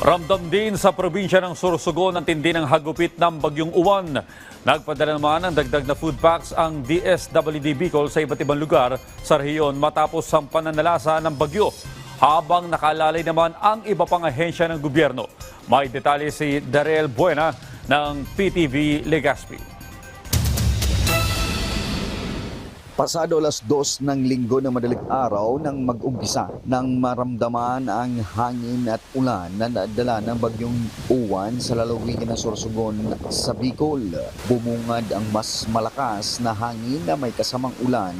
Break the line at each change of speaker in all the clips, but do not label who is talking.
Ramdam din sa probinsya ng Sorsogon ang tindi ng hagupit ng bagyong uwan. Nagpadala naman ng dagdag na food packs ang DSWD Bicol sa iba't ibang lugar sa rehiyon matapos ang pananalasa ng bagyo. Habang nakalalay naman ang iba pang ahensya ng gobyerno. May detalye si Darrell Buena ng PTV Legazpi.
Pasado alas dos ng linggo ng madaling araw nang mag-umpisa nang maramdaman ang hangin at ulan na nadala ng bagyong uwan sa lalawigan ng Sorsogon sa Bicol. Bumungad ang mas malakas na hangin na may kasamang ulan,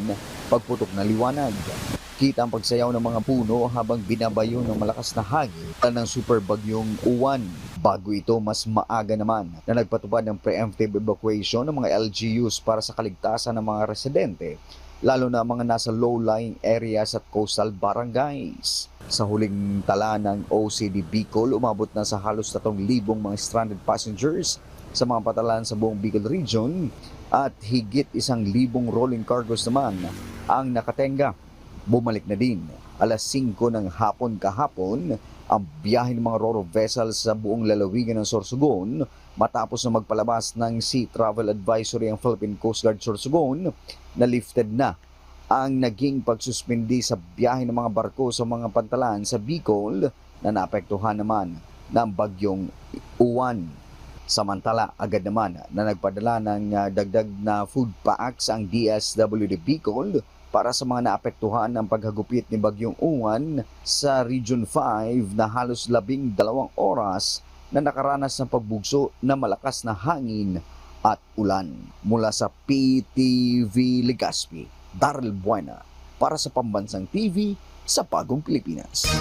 pagputok na liwanag. Kita ang pagsayaw ng mga puno habang binabayo ng malakas na hangin ng super bagyong uwan. Bago ito, mas maaga naman na nagpatupad ng preemptive evacuation ng mga LGUs para sa kaligtasan ng mga residente, lalo na mga nasa low-lying areas at coastal barangays. Sa huling tala ng OCD Bicol, umabot na sa halos 3,000 mga stranded passengers sa mga patalan sa buong Bicol region at higit isang libong rolling cargos naman ang nakatenga. Bumalik na din alas 5 ng hapon kahapon ang biyahe ng mga roro vessels sa buong lalawigan ng Sorsogon matapos na magpalabas ng Sea Travel Advisory ang Philippine Coast Guard Sorsogon na lifted na ang naging pagsuspindi sa biyahe ng mga barko sa mga pantalan sa Bicol na naapektuhan naman ng bagyong uwan. Samantala, agad naman na nagpadala ng uh, dagdag na food packs ang DSWD Bicol para sa mga naapektuhan ng paghagupit ni Bagyong Uwan sa Region 5 na halos labing dalawang oras na nakaranas ng pagbugso na malakas na hangin at ulan. Mula sa PTV Legazpi, Daryl Buena para sa Pambansang TV sa Bagong Pilipinas.